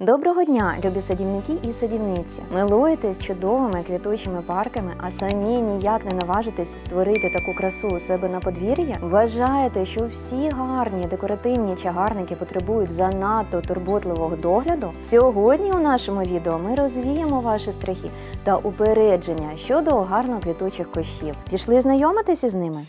Доброго дня, любі садівники і садівниці. Милуєтесь чудовими квітучими парками, а самі ніяк не наважитесь створити таку красу у себе на подвір'я? Вважаєте, що всі гарні декоративні чагарники потребують занадто турботливого догляду? Сьогодні у нашому відео ми розвіємо ваші страхи та упередження щодо гарно квітучих кущів. Пішли знайомитися з ними?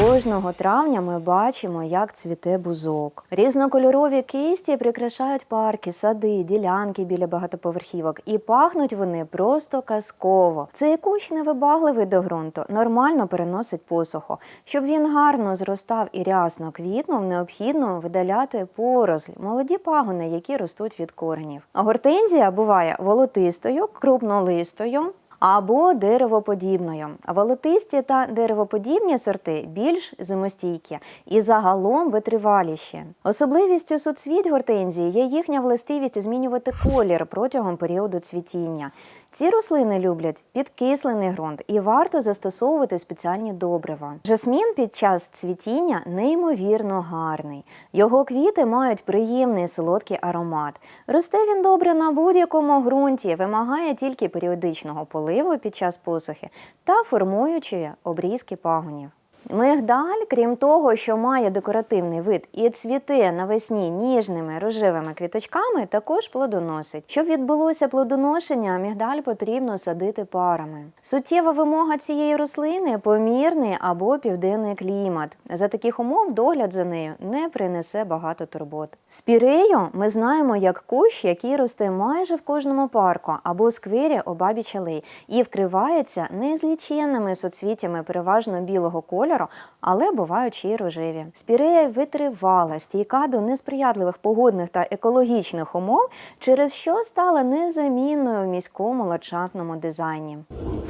Кожного травня ми бачимо, як цвіте бузок. Різнокольорові кисті прикрашають парки, сади, ділянки біля багатоповерхівок, і пахнуть вони просто казково. Цей кущ невибагливий до ґрунту, нормально переносить посуху. Щоб він гарно зростав і рясно квітнув, необхідно видаляти поросль, молоді пагони, які ростуть від коренів. Гортензія буває волотистою, крупнолистою або деревоподібною. Волотисті та деревоподібні сорти більш зимостійкі і загалом витриваліші. Особливістю суцвіт гортензії є їхня властивість змінювати колір протягом періоду цвітіння. Ці рослини люблять підкислений ґрунт і варто застосовувати спеціальні добрива. Жасмін під час цвітіння неймовірно гарний. Його квіти мають приємний солодкий аромат. Росте він добре на будь-якому ґрунті, вимагає тільки періодичного поливу під час посухи та формуючої обрізки пагонів. Мигдаль, крім того, що має декоративний вид і цвіте навесні ніжними рожевими квіточками, також плодоносить. Щоб відбулося плодоношення, мігдаль потрібно садити парами. Суттєва вимога цієї рослини помірний або південний клімат. За таких умов догляд за нею не принесе багато турбот. Спірею ми знаємо як кущ, який росте майже в кожному парку або сквері обабіч алей і вкривається незліченними соцвітями переважно білого кольору, але бувають ще й рожеві. Спірея витривала, стійка до несприятливих погодних та екологічних умов, через що стала незамінною в міському ландшафтному дизайні.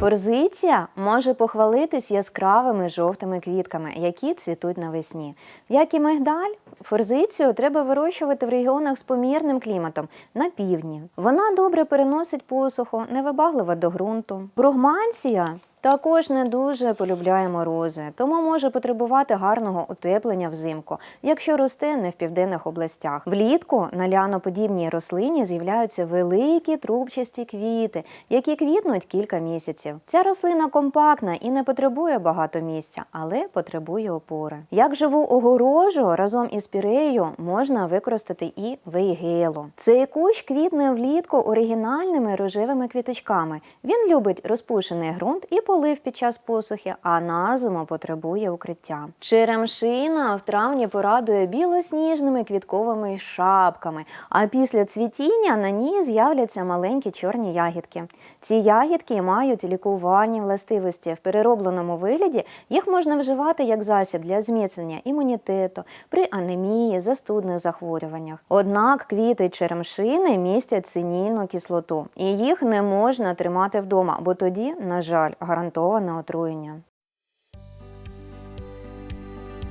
Форзиція може похвалитись яскравими жовтими квітками, які цвітуть навесні. Як і мигдаль, форзицію треба вирощувати в регіонах з помірним кліматом на півдні. Вона добре переносить посуху, невибаглива до ґрунту. Бругманція також не дуже полюбляє морози, тому може потребувати гарного утеплення взимку, якщо росте не в південних областях. Влітку на ляноподібній рослині з'являються великі трубчасті квіти, які квітнуть кілька місяців. Ця рослина компактна і не потребує багато місця, але потребує опори. Як живу огорожу разом із піреєю можна використати і вейгелу. Цей кущ квітне влітку оригінальними рожевими квіточками. Він любить розпушений ґрунт і полив під час посухи, а на зиму потребує укриття. Черемшина в травні порадує білосніжними квітковими шапками, а після цвітіння на ній з'являться маленькі чорні ягідки. Ці ягідки мають лікувальні властивості. В переробленому вигляді їх можна вживати як засіб для зміцнення імунітету при анемії, застудних захворюваннях. Однак квіти черемшини містять цинільну кислоту, і їх не можна тримати вдома, бо тоді, на жаль, гарантоване отруєння.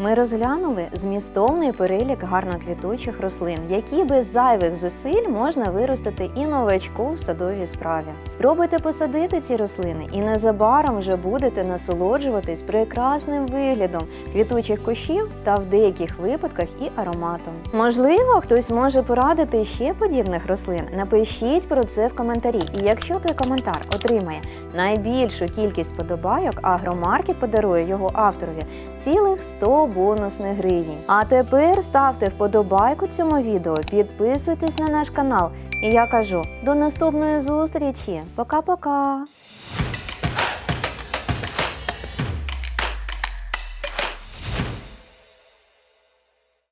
Ми розглянули змістовний перелік гарноквітучих рослин, які без зайвих зусиль можна виростити і новачку в садовій справі. Спробуйте посадити ці рослини, і незабаром вже будете насолоджуватись прекрасним виглядом квітучих кущів та в деяких випадках і ароматом. Можливо, хтось може порадити ще подібних рослин. Напишіть про це в коментарі. І якщо той коментар отримає найбільшу кількість подобайок, агромаркет подарує його авторові цілих 100 бонусних гривень. А тепер ставте вподобайку цьому відео, підписуйтесь на наш канал. І я кажу до наступної зустрічі. Пока-пока!